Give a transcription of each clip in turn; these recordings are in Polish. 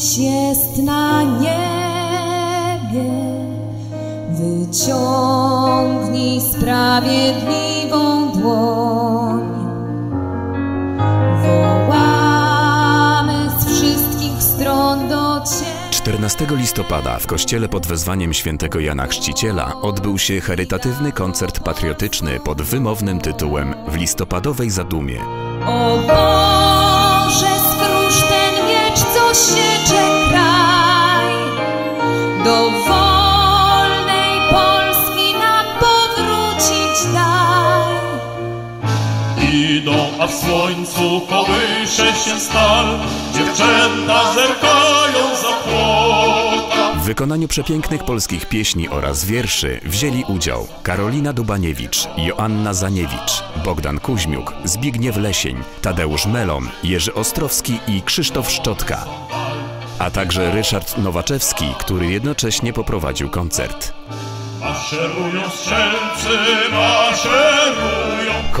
dziś jest na niebie. Wyciągnij sprawiedliwą dłoń. Wołamy z wszystkich stron do Ciebie. 14 listopada w kościele pod wezwaniem świętego Jana Chrzciciela odbył się charytatywny koncert patriotyczny pod wymownym tytułem W listopadowej zadumie. A w słońcu kołysze się stal, dziewczęta zerkają za płota. W wykonaniu przepięknych polskich pieśni oraz wierszy wzięli udział Karolina Dubaniewicz, Joanna Zaniewicz, Bogdan Kuźmiuk, Zbigniew Lesień, Tadeusz Melon, Jerzy Ostrowski i Krzysztof Szczotka, a także Ryszard Nowaczewski, który jednocześnie poprowadził koncert. Maszerują strzelcy, maszerują.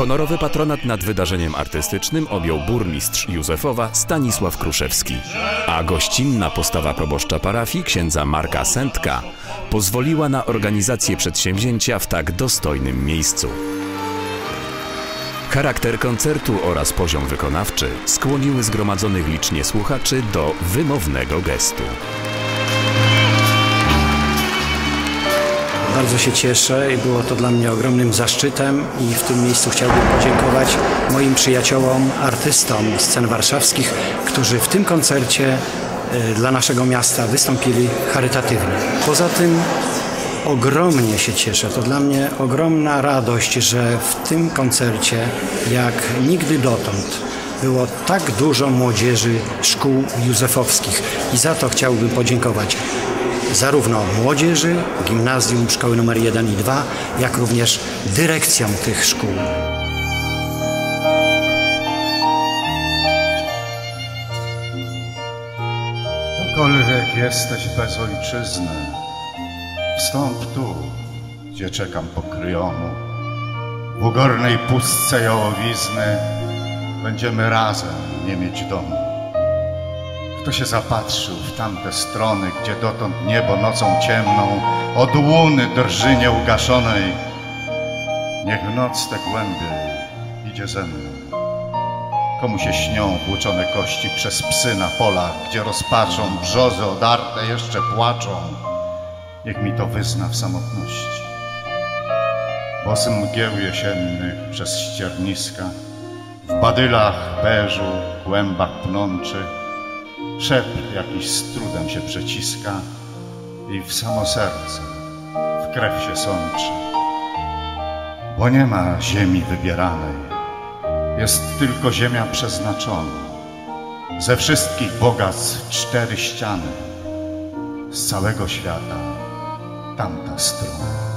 Honorowy patronat nad wydarzeniem artystycznym objął burmistrz Józefowa Stanisław Kruszewski, a gościnna postawa proboszcza parafii księdza Marka Sętka pozwoliła na organizację przedsięwzięcia w tak dostojnym miejscu. Charakter koncertu oraz poziom wykonawczy skłoniły zgromadzonych licznie słuchaczy do wymownego gestu. Bardzo się cieszę i było to dla mnie ogromnym zaszczytem i w tym miejscu chciałbym podziękować moim przyjaciołom, artystom scen warszawskich, którzy w tym koncercie e, dla naszego miasta wystąpili charytatywnie. Poza tym ogromnie się cieszę, to dla mnie ogromna radość, że w tym koncercie jak nigdy dotąd było tak dużo młodzieży szkół józefowskich i za to chciałbym podziękować zarówno młodzieży, gimnazjum, szkoły numer 1 i 2, jak również dyrekcjom tych szkół. Ktokolwiek jesteś bez ojczyzny, wstąp tu, gdzie czekam po kryjomu. W ugornej pustce jałowizny będziemy razem nie mieć domu. Kto się zapatrzył w tamte strony, gdzie dotąd niebo nocą ciemną od łuny drży nieugaszonej, niech w noc te głębiej idzie ze mną. Komu się śnią włóczone kości przez psy na polach, gdzie rozpaczą brzozy odarte jeszcze płaczą, niech mi to wyzna w samotności. Bosy mgieł jesiennych przez ścierniska, w badylach beżu, głębach pnączy, Szept jakiś z trudem się przeciska i w samo serce, w krew się sączy. Bo nie ma ziemi wybieranej, jest tylko ziemia przeznaczona. Ze wszystkich bogactw cztery ściany, z całego świata tamta strona.